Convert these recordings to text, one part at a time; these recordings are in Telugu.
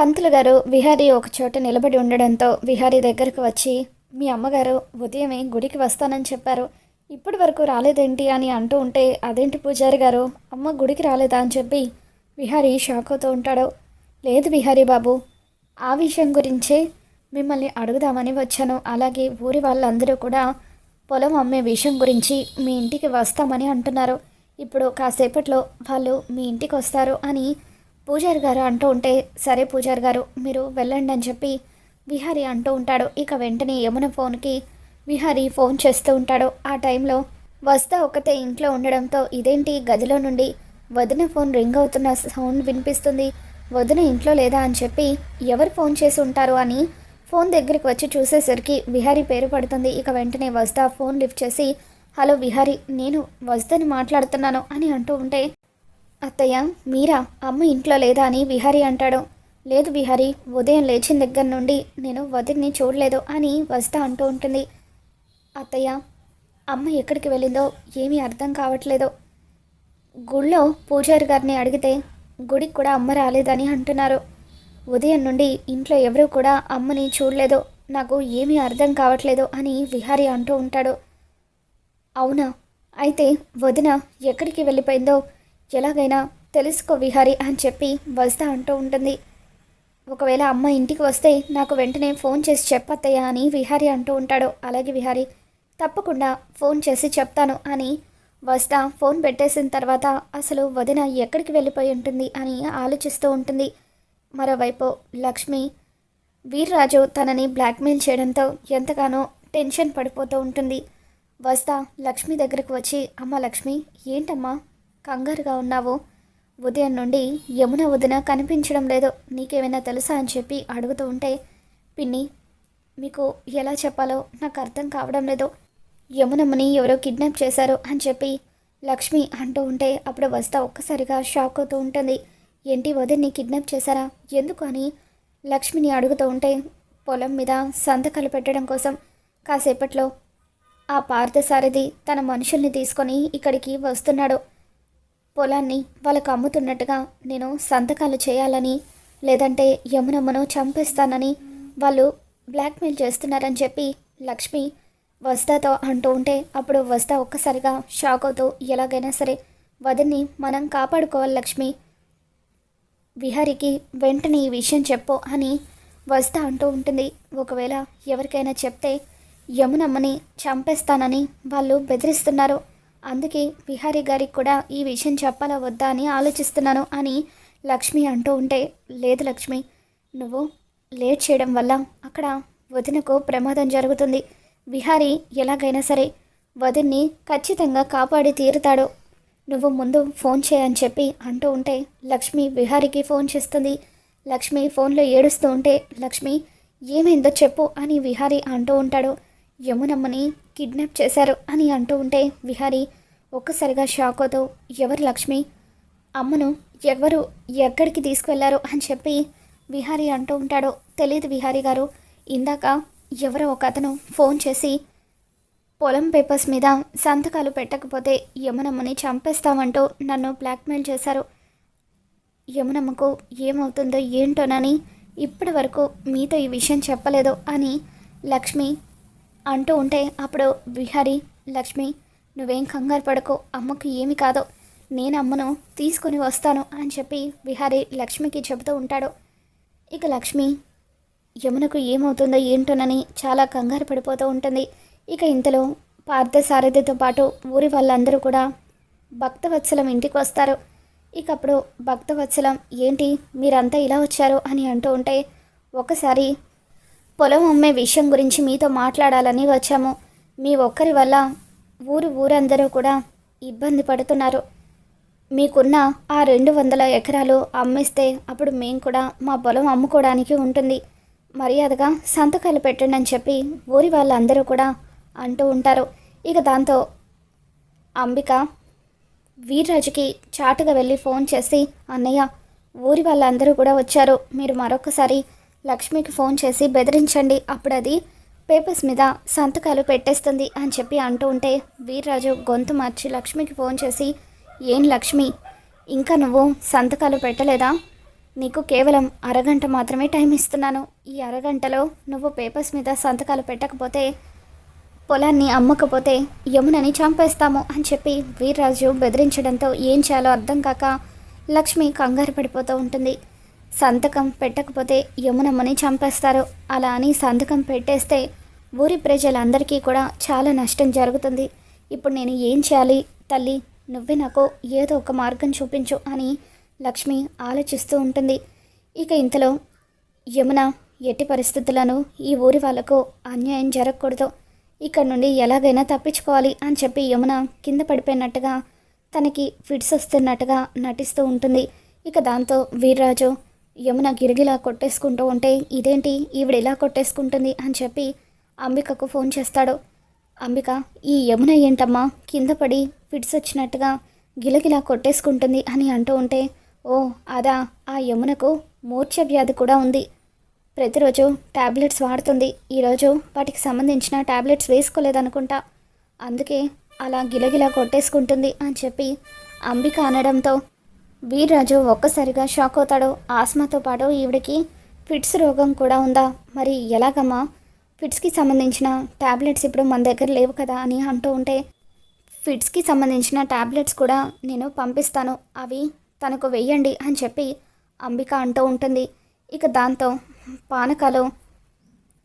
పంతులు గారు విహారీ ఒక చోట నిలబడి ఉండడంతో విహారీ దగ్గరకు వచ్చి మీ అమ్మగారు ఉదయమే గుడికి వస్తానని చెప్పారు. ఇప్పటి వరకు రాలేదేంటి అని అంటూ ఉంటే అదేంటి పూజారి గారు? అమ్మ గుడికి రాలేదా? అని చెప్పి విహారీ షాక్ అవుతూ ఉంటాడు. లేదు విహారీ బాబు ఆ విషయం గురించే మిమ్మల్ని అడుగుదామని వచ్చాను. అలాగే ఊరి వాళ్ళందరూ కూడా పొలం అమ్మే విషయం గురించి మీ ఇంటికి వస్తామని అంటున్నారు. ఇప్పుడు కాసేపట్లో వాళ్ళు మీ ఇంటికి వస్తారు అని పూజారి గారు అంటూ ఉంటే సరే పూజారి గారు మీరు వెళ్ళండి అని చెప్పి విహారీ అంటూ ఉంటాడు. ఇక వెంటనే యమున ఫోన్కి విహారీ ఫోన్ చేస్తూ ఉంటాడు. ఆ టైంలో వస్తా ఒకతే ఇంట్లో ఉండడంతో ఇదేంటి గదిలో నుండి వదిన ఫోన్ రింగ్ అవుతున్న సౌండ్ వినిపిస్తుంది. వదిన ఇంట్లో లేదా అని చెప్పి ఎవరు ఫోన్ చేసి ఉంటారు అని ఫోన్ దగ్గరికి వచ్చి చూసేసరికి విహారీ పేరు పడుతుంది. ఇక వెంటనే వస్తా ఫోన్ లిఫ్ట్ చేసి హలో విహారీ నేను వస్తాని మాట్లాడుతున్నాను అని అంటూ ఉంటే అత్తయ్య మీరా? అమ్మ ఇంట్లో లేదా అని విహారీ అంటాడు. లేదు విహారీ ఉదయం లేచిన దగ్గర నుండి నేను వదిన్ని చూడలేదు అని వస్తా అంటూ ఉంటుంది. అత్తయ్య అమ్మ ఎక్కడికి వెళ్ళిందో ఏమీ అర్థం కావట్లేదు. గుళ్ళో పూజారి గారిని అడిగితే గుడికి కూడా అమ్మ రాలేదని అంటున్నారు. ఉదయం నుండి ఇంట్లో ఎవరూ కూడా అమ్మని చూడలేదు. నాకు ఏమీ అర్థం కావట్లేదు అని విహారీ అంటూ ఉంటాడు. అవునా? అయితే వదిన ఎక్కడికి వెళ్ళిపోయిందో ఎలాగైనా తెలుసుకో విహారీ అని చెప్పి వస్తా అంటూ ఉంటుంది. ఒకవేళ అమ్మ ఇంటికి వస్తే నాకు వెంటనే ఫోన్ చేసి చెప్పత్తయ్యా అని విహారి అంటూ ఉంటాడు. అలాగే విహారీ తప్పకుండా ఫోన్ చేసి చెప్తాను అని వస్తా ఫోన్ పెట్టేసిన తర్వాత అసలు వదిన ఎక్కడికి వెళ్ళిపోయి ఉంటుంది అని ఆలోచిస్తూ ఉంటుంది. మరోవైపు లక్ష్మి వీర్రాజు తనని బ్లాక్మెయిల్ చేయడంతో ఎంతగానో టెన్షన్ పడిపోతూ ఉంటుంది. వస్తా లక్ష్మి దగ్గరకు వచ్చి అమ్మ లక్ష్మి ఏంటమ్మా? కంగారుగా ఉన్నావు. ఉదయం నుండి యమున వదిన కనిపించడం లేదు. నీకేమైనా తెలుసా అని చెప్పి అడుగుతూ ఉంటే పిన్ని మీకు ఎలా చెప్పాలో నాకు అర్థం కావడం లేదు. యమునమ్మని ఎవరో కిడ్నాప్ చేశారు అని చెప్పి లక్ష్మి అంటూ ఉంటే అప్పుడు వస్తా ఒక్కసారిగా షాక్ అవుతూ ఉంటుంది. ఏంటి వదిన్ని కిడ్నాప్ చేశారా? ఎందుకు అని లక్ష్మిని అడుగుతూ ఉంటే పొలం మీద సంతకాలు పెట్టడం కోసం కాసేపట్లో ఆ పార్థసారథి తన మనుషుల్ని తీసుకొని ఇక్కడికి వస్తున్నాడు. పొలాన్ని వాళ్ళకు అమ్ముతున్నట్టుగా నేను సంతకాలు చేయాలని లేదంటే యమునమ్మను చంపేస్తానని వాళ్ళు బ్లాక్మెయిల్ చేస్తున్నారని చెప్పి లక్ష్మి వస్తాతో అంటూ ఉంటే అప్పుడు వస్తా ఒక్కసారిగా షాక్ అవుతూ ఎలాగైనా సరే వదిన్ని మనం కాపాడుకోవాలి లక్ష్మి. విహారికి వెంటనే ఈ విషయం చెప్పు అని వస్తా అంటూ ఉంటుంది. ఒకవేళ ఎవరికైనా చెప్తే యమునమ్మని చంపేస్తానని వాళ్ళు బెదిరిస్తున్నారు. అందుకే విహారీ గారికి కూడా ఈ విషయం చెప్పాలా వద్దా అని ఆలోచిస్తున్నాను అని లక్ష్మి అంటూ ఉంటే లేదు లక్ష్మి నువ్వు లేట్ చేయడం వల్ల అక్కడ వదినకు ప్రమాదం జరుగుతుంది. విహారీ ఎలాగైనా సరే వదిన్ని ఖచ్చితంగా కాపాడి తీరుతాడు. నువ్వు ముందు ఫోన్ చేయని చెప్పి అంటూ ఉంటే లక్ష్మి విహారికి ఫోన్ చేస్తుంది. లక్ష్మి ఫోన్లో ఏడుస్తూ ఉంటే లక్ష్మి ఏమైందో చెప్పు అని విహారీ అంటూ ఉంటాడు. యమునమ్మని కిడ్నాప్ చేశారు అని అంటూ ఉంటే విహారీ ఒక్కసారిగా షాక్ అవుతూ ఎవరు లక్ష్మి? అమ్మను ఎవరు ఎక్కడికి తీసుకువెళ్ళారు అని చెప్పి విహారీ అంటూ ఉంటాడు. తెలియదు విహారీ గారు. ఇందాక ఎవరో ఒక అతను ఫోన్ చేసి పొలం పేపర్స్ మీద సంతకాలు పెట్టకపోతే యమునమ్మని చంపేస్తామంటూ నన్ను బ్లాక్మెయిల్ చేశారు. యమునమ్మకు ఏమవుతుందో ఏంటోనని ఇప్పటి వరకు మీతో ఈ విషయం చెప్పలేదు అని లక్ష్మి అంటూ ఉంటే అప్పుడు విహారీ లక్ష్మి నువ్వేం కంగారు పడకు అమ్మకు ఏమి కాదో. నేను అమ్మను తీసుకొని వస్తాను అని చెప్పి విహారీ లక్ష్మికి చెబుతూ ఉంటాడు. ఇక లక్ష్మి యమునకు ఏమవుతుందో ఏంటోనని చాలా కంగారు పడిపోతూ ఉంటుంది. ఇక ఇంతలో పార్థసారథితో పాటు ఊరి వాళ్ళందరూ కూడా భక్తవత్సలం ఇంటికి వస్తారు. ఇక అప్పుడు భక్తవత్సలం ఏంటి మీరంతా ఇలా వచ్చారు అని అంటూ ఉంటే ఒకసారి పొలం అమ్మే విషయం గురించి మీతో మాట్లాడాలని వచ్చాము. మీ ఒక్కరి వల్ల ఊరు ఊరందరూ కూడా ఇబ్బంది పడుతున్నారు. మీకున్న ఆ రెండు వందల ఎకరాలు అమ్మేస్తే అప్పుడు మేము కూడా మా పొలం అమ్ముకోవడానికి ఉంటుంది. మర్యాదగా సంతకాలు పెట్టండి అని చెప్పి ఊరి వాళ్ళందరూ కూడా అంటూ ఉంటారు. ఇక దాంతో అంబిక వీర్రాజుకి చాటుగా వెళ్ళి ఫోన్ చేసి అన్నయ్య ఊరి వాళ్ళందరూ కూడా వచ్చారు. మీరు మరొకసారి లక్ష్మికి ఫోన్ చేసి బెదిరించండి అప్పుడు అది పేపర్స్ మీద సంతకాలు పెట్టేస్తుంది అని చెప్పి అంటూ ఉంటే వీర్రాజు గొంతు మార్చి లక్ష్మికి ఫోన్ చేసి ఏం లక్ష్మి ఇంకా నువ్వు సంతకాలు పెట్టలేదా? నీకు కేవలం అరగంట మాత్రమే టైం ఇస్తున్నాను. ఈ అరగంటలో నువ్వు పేపర్స్ మీద సంతకాలు పెట్టకపోతే పొలాన్ని అమ్మకపోతే యమునని చంపేస్తాము అని చెప్పి వీర్రాజు బెదిరించడంతో ఏం చేయాలో అర్థం కాక లక్ష్మి కంగారు పడిపోతూ ఉంటుంది. సంతకం పెట్టకపోతే యమునమ్మని చంపేస్తారు. అలా అని సంతకం పెట్టేస్తే ఊరి ప్రజలందరికీ కూడా చాలా నష్టం జరుగుతుంది. ఇప్పుడు నేను ఏం చేయాలి? తల్లి నువ్వే నాకు ఏదో ఒక మార్గం చూపించు అని లక్ష్మి ఆలోచిస్తూ ఉంటుంది. ఇక ఇంతలో యమున ఎట్టి పరిస్థితులను ఈ ఊరి వాళ్ళకు అన్యాయం జరగకూడదు. ఇక్కడ నుండి ఎలాగైనా తప్పించుకోవాలి అని చెప్పి యమున కింద పడిపోయినట్టుగా తనకి ఫిట్స్ వస్తున్నట్టుగా నటిస్తూ ఉంటుంది. ఇక దాంతో వీర్రాజు యమున గిరిగిలా కొట్టేసుకుంటూ ఉంటే ఇదేంటి? ఈవిడ ఇలా కొట్టేసుకుంటుంది అని చెప్పి అంబికకు ఫోన్ చేస్తాడు. అంబిక ఈ యమున ఏంటమ్మా? కింద పడి ఫిట్స్ వచ్చినట్టుగా గిలగిలా కొట్టేసుకుంటుంది అని అంటూ ఉంటే ఓ అదా ఆ యమునకు మూర్ఛ వ్యాధి కూడా ఉంది. ప్రతిరోజు ట్యాబ్లెట్స్ వాడుతుంది. ఈరోజు వాటికి సంబంధించిన టాబ్లెట్స్ వేసుకోలేదనుకుంటా. అందుకే అలా గిలగిలా కొట్టేసుకుంటుంది అని చెప్పి అంబిక అనడంతో వీర్రాజు ఒక్కసారిగా షాక్ అవుతాడు ఆస్మాతో పాటు ఈవిడికి ఫిట్స్ రోగం కూడా ఉందా? మరి ఎలాగమ్మా? ఫిట్స్కి సంబంధించిన టాబ్లెట్స్ ఇప్పుడు మన దగ్గర లేవు కదా అని అంటూ ఉంటే ఫిట్స్కి సంబంధించిన టాబ్లెట్స్ కూడా నేను పంపిస్తాను. అవి తనకు వెయ్యండి అని చెప్పి అంబిక అంటూ ఉంటుంది. ఇక దాంతో పానకాలు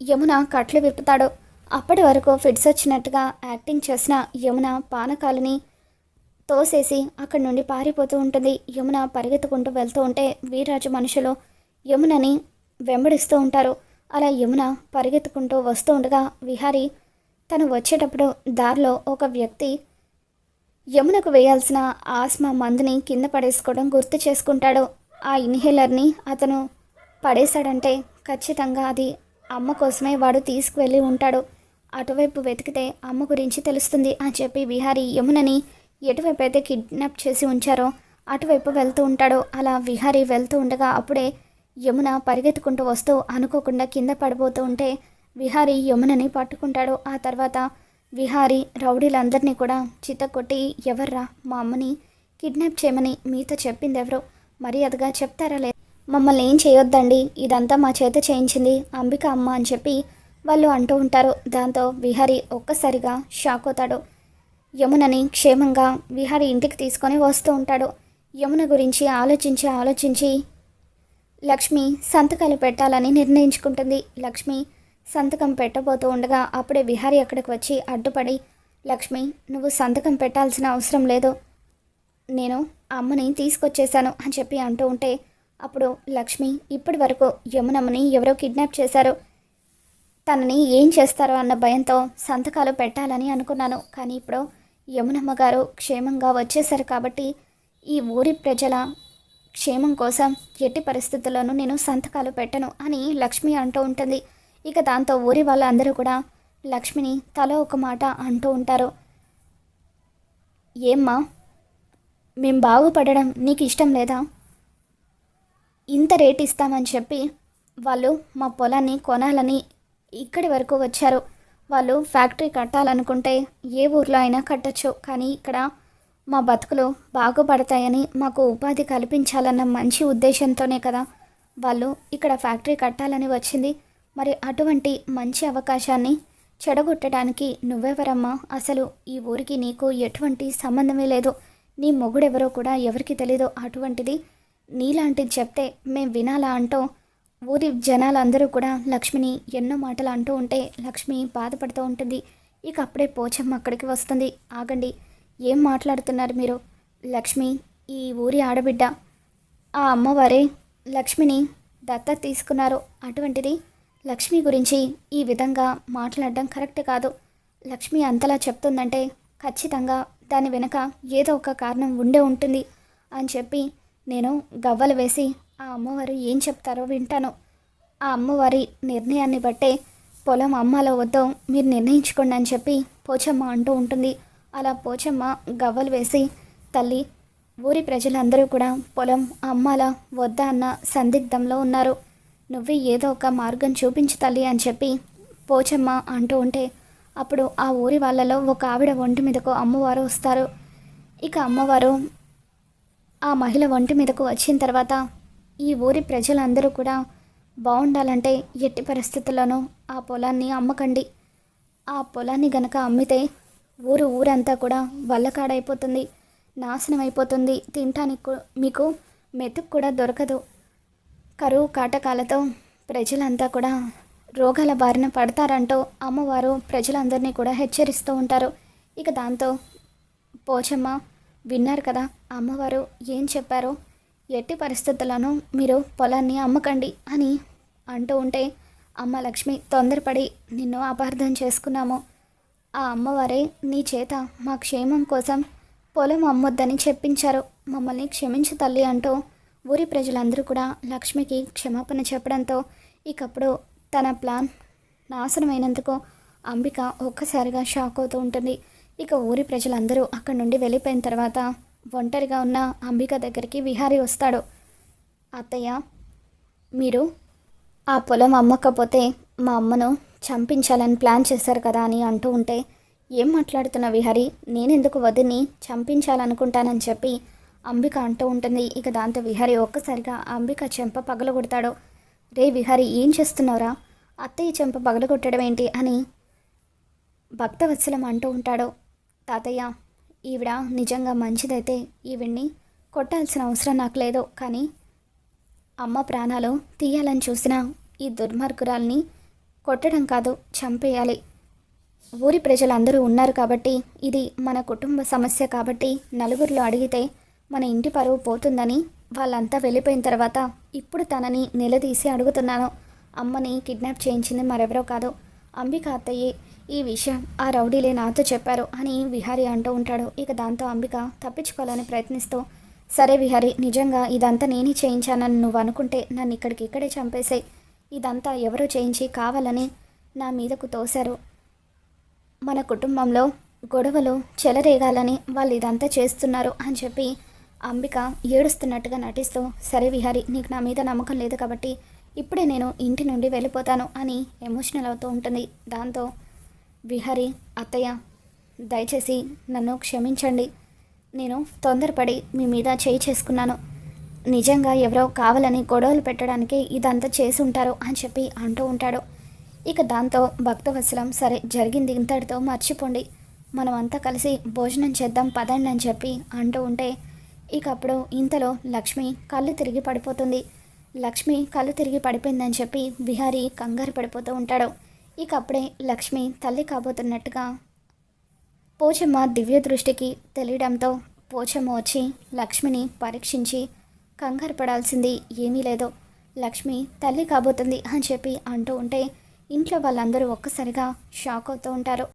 యమున కట్లు విప్పుతాడు. అప్పటి వరకు ఫిట్స్ వచ్చినట్టుగా యాక్టింగ్ చేసిన యమున పానకాలని తోసేసి అక్కడి నుండి పారిపోతూ ఉంటుంది. యమున పరిగెత్తుకుంటూ వెళ్తూ ఉంటే వీర్రాజు మనుషులు యమునని వెంబడిస్తూ ఉంటారు. అలా యమున పరిగెత్తుకుంటూ వస్తూ ఉండగా విహారి తను వచ్చేటప్పుడు దారిలో ఒక వ్యక్తి యమునకు వేయాల్సిన ఆస్మా మందుని కింద పడేసుకోవడం గుర్తు చేసుకుంటాడు. ఆ ఇన్హేలర్ని అతను పడేశాడంటే ఖచ్చితంగా అది అమ్మ కోసమే వాడు తీసుకువెళ్ళి ఉంటాడు. అటువైపు వెతికితే అమ్మ గురించి తెలుస్తుంది అని చెప్పి విహారి యమునని ఎటువైపు అయితే కిడ్నాప్ చేసి ఉంచారో అటువైపు వెళ్తూ ఉంటాడో అలా విహారి వెళ్తూ ఉండగా అప్పుడే యమున పరిగెత్తుకుంటూ వస్తూ అనుకోకుండా కింద పడిపోతూ ఉంటే విహారి యమునని పట్టుకుంటాడు. ఆ తర్వాత విహారి రౌడీలందరినీ కూడా చిత్తకొట్టి ఎవర్రా మా అమ్మని కిడ్నాప్ చేయమని మీతో చెప్పింది ఎవరు మర్యాదగా చెప్తారా లేదు మమ్మల్ని ఏం చేయొద్దండి ఇదంతా మా చేత చేయించింది అంబిక అమ్మ అని చెప్పి వాళ్ళు అంటూ ఉంటారు. దాంతో విహారి ఒక్కసారిగా షాక్ అవుతాడు. యమునని క్షేమంగా విహారి ఇంటికి తీసుకొని వస్తూ ఉంటాడు. యమున గురించి ఆలోచించి ఆలోచించి లక్ష్మి సంతకాలు పెట్టాలని నిర్ణయించుకుంటుంది. లక్ష్మి సంతకం పెట్టబోతూ ఉండగా అప్పుడే విహారి అక్కడికి వచ్చి అడ్డుపడి లక్ష్మి నువ్వు సంతకం పెట్టాల్సిన అవసరం లేదు. నేను అమ్మని తీసుకొచ్చేశాను అని చెప్పి అంటూ ఉంటే అప్పుడు లక్ష్మి ఇప్పటి వరకు యమునమ్మని ఎవరో కిడ్నాప్ చేశారు. తనని ఏం చేస్తారో అన్న భయంతో సంతకాలు పెట్టాలని అనుకున్నాను. కానీ ఇప్పుడు యమునమ్మ గారు క్షేమంగా వచ్చేశారు కాబట్టి ఈ ఊరి ప్రజల క్షేమం కోసం ఎట్టి పరిస్థితుల్లోనూ నేను సంతకాలు పెట్టను అని లక్ష్మి అంటూ ఉంటుంది. ఇక దాంతో ఊరి వాళ్ళందరూ కూడా లక్ష్మిని తల ఒక మాట అంటూ ఉంటారు. ఏమ్మా మేం బాగుపడడం నీకు ఇష్టం లేదా? ఇంత రేట్ ఇస్తామని చెప్పి వాళ్ళు మా పొలాన్ని కొనాలని ఇక్కడి వరకు వచ్చారు. వాళ్ళు ఫ్యాక్టరీ కట్టాలనుకుంటే ఏ ఊర్లో అయినా కట్టచ్చు. కానీ ఇక్కడ మా బతుకులు బాగుపడతాయని మాకు ఉపాధి కల్పించాలన్న మంచి ఉద్దేశంతోనే కదా వాళ్ళు ఇక్కడ ఫ్యాక్టరీ కట్టాలని వచ్చింది. మరి అటువంటి మంచి అవకాశాన్ని చెడగొట్టడానికి నువ్వెవరమ్మా? అసలు ఈ ఊరికి నీకు ఎటువంటి సంబంధమే లేదు. నీ మొగుడెవరో కూడా ఎవరికి తెలీదు అటువంటిది. నీలాంటిది చెప్తే మేము వినాలా అంటూ ఊరి జనాలందరూ కూడా లక్ష్మిని ఎన్నో మాటలు అంటూ ఉంటే లక్ష్మి బాధపడుతూ ఉంటుంది. ఇక అప్పుడే పోచమ్మ అక్కడికి వస్తుంది. ఆగండి ఏం మాట్లాడుతున్నారు మీరు? లక్ష్మి ఈ ఊరి ఆడబిడ్డ. ఆ అమ్మవారే లక్ష్మిని దత్త తీసుకున్నారు. అటువంటిది లక్ష్మి గురించి ఈ విధంగా మాట్లాడడం కరెక్ట్ కాదు. లక్ష్మి అంతలా చెప్తుందంటే ఖచ్చితంగా దాని వెనక ఏదో ఒక కారణం ఉండే ఉంటుంది అని చెప్పి నేను గవ్వలు వేసి ఆ అమ్మవారు ఏం చెప్తారో వింటాను. ఆ అమ్మవారి నిర్ణయాన్ని బట్టే పొలం అమ్మాలో వద్దో మీరు నిర్ణయించుకోండి అని చెప్పి పోచమ్మ అంటూ ఉంటుంది. అలా పోచమ్మ గవ్వలు వేసి తల్లి ఊరి ప్రజలందరూ కూడా పొలం అమ్మాల వద్దా అన్న సందిగ్ధంలో ఉన్నారు. నువ్వే ఏదో ఒక మార్గం చూపించు తల్లి అని చెప్పి పోచమ్మ అంటూ ఉంటే అప్పుడు ఆ ఊరి వాళ్ళలో ఒక ఆవిడ ఒంటి మీదకు అమ్మవారు వస్తారు. ఇక అమ్మవారు ఆ మహిళ ఒంటి మీదకు వచ్చిన తర్వాత ఈ ఊరి ప్రజలందరూ కూడా బాగుండాలంటే ఎట్టి పరిస్థితుల్లోనూ ఆ పొలాన్ని అమ్మకండి. ఆ పొలాన్ని గనక అమ్మితే ఊరు ఊరంతా కూడా వల్లకాడైపోతుంది నాశనం అయిపోతుంది. తినటానికి మీకు మెతుకు కూడా దొరకదు. కరువు కాటకాలతో ప్రజలంతా కూడా రోగాల బారిన పడతారంటూ అమ్మవారు ప్రజలందరినీ కూడా హెచ్చరిస్తూ ఉంటారు. ఇక దాంతో పోచమ్మ విన్నారు కదా అమ్మవారు ఏం చెప్పారో ఎట్టి పరిస్థితులను మీరు పొలాన్ని అమ్మకండి అని అంటూ ఉంటే అమ్మ లక్ష్మి తొందరపడి నిన్ను అపార్థం చేసుకున్నాము. ఆ అమ్మవారే నీ చేత మా క్షేమం కోసం పొలం అమ్మొద్దని చెప్పించారు. మమ్మల్ని క్షమించు తల్లి అంటూ ఊరి ప్రజలందరూ కూడా లక్ష్మికి క్షమాపణ చెప్పడంతో ఇకప్పుడు తన ప్లాన్ నాశనమైనందుకు అంబిక ఒక్కసారిగా షాక్ అవుతూ ఉంటుంది. ఇక ఊరి ప్రజలందరూ అక్కడి నుండి వెళ్ళిపోయిన తర్వాత ఒంటరిగా ఉన్న అంబిక దగ్గరికి విహారీ వస్తాడు. అత్తయ్య మీరు ఆ పొలం అమ్మకపోతే మా అమ్మను చంపించాలని ప్లాన్ చేశారు కదా అని అంటూ ఉంటే ఏం మాట్లాడుతున్న విహరి? నేనెందుకు వదిని చంపించాలనుకుంటానని చెప్పి అంబిక అంటూ ఉంటుంది. ఇక దాంతో విహరి ఒక్కసారిగా అంబిక చెంప పగలగొడతాడు. రే విహరి ఏం చేస్తున్నావురా? అత్తయ్య చెంప పగలగొట్టడం ఏంటి అని భక్తవత్సలం అంటూ ఉంటాడు. తాతయ్య ఈవిడ నిజంగా మంచిదైతే ఈవిడ్ని కొట్టాల్సిన అవసరం నాకు లేదు. కానీ అమ్మ ప్రాణాలు తీయాలని చూసిన ఈ దుర్మార్గురాల్ని కొట్టడం కాదు చంపేయాలి. ఊరి ప్రజలందరూ ఉన్నారు కాబట్టి ఇది మన కుటుంబ సమస్య కాబట్టి నలుగురిలో అడిగితే మన ఇంటి పరువు పోతుందని వాళ్ళంతా వెళ్ళిపోయిన తర్వాత ఇప్పుడు తనని నిలదీసి అడుగుతున్నాను. అమ్మని కిడ్నాప్ చేయించింది మరెవరో కాదు. అంబిక అత్తయ్యే ఈ విషయం ఆ రౌడీలే నాతో చెప్పారు అని విహారి అంటూ ఉంటాడు. ఇక దాంతో అంబిక తప్పించుకోవాలని ప్రయత్నిస్తూ సరే విహారి నిజంగా ఇదంతా నేనే చేయించానని నువ్వు అనుకుంటే నన్ను ఇక్కడికి ఇక్కడే చంపేసాయి. ఇదంతా ఎవరో చేయించి కావాలని నా మీదకు తోశారు. మన కుటుంబంలో గొడవలు చెలరేగాలని వాళ్ళు ఇదంతా చేస్తున్నారు అని చెప్పి అంబిక ఏడుస్తున్నట్టుగా నటిస్తూ సరే విహారి నీకు నా మీద నమ్మకం లేదు కాబట్టి ఇప్పుడే నేను ఇంటి నుండి వెళ్ళిపోతాను అని ఎమోషనల్ అవుతూ ఉంటుంది. దాంతో విహారి అత్తయ్య దయచేసి నన్ను క్షమించండి. నేను తొందరపడి మీ మీద చేయి చేసుకున్నాను. నిజంగా ఎవరో కావాలని గొడవలు పెట్టడానికి ఇదంతా చేసి ఉంటారు అని చెప్పి అంటూ ఉంటాడు. ఇక దాంతో భక్తవత్సలం సరే జరిగింది ఇంతటితో మర్చిపోండి. మనమంతా కలిసి భోజనం చేద్దాం పదండి అని చెప్పి అంటూ ఉంటే ఇక అప్పుడు ఇంతలో లక్ష్మి కళ్ళు తిరిగి పడిపోతుంది. లక్ష్మి కళ్ళు తిరిగి పడిపోయిందని చెప్పి బిహారీ కంగారు పడిపోతూ ఉంటాడు. ఇక అప్పుడే లక్ష్మి తల్లి కాబోతున్నట్టుగా పోచమ్మ దివ్య దృష్టికి తెలియడంతో పోచమ్మ వచ్చి లక్ష్మిని పరీక్షించి కంగారు పడాల్సింది ఏమీ లేదు. లక్ష్మి తల్లి కాబోతుంది అని చెప్పి అంటూ ఉంటే ఇంట్లో వాళ్ళందరూ ఒక్కసారిగా షాక్ అవుతూ ఉంటారు.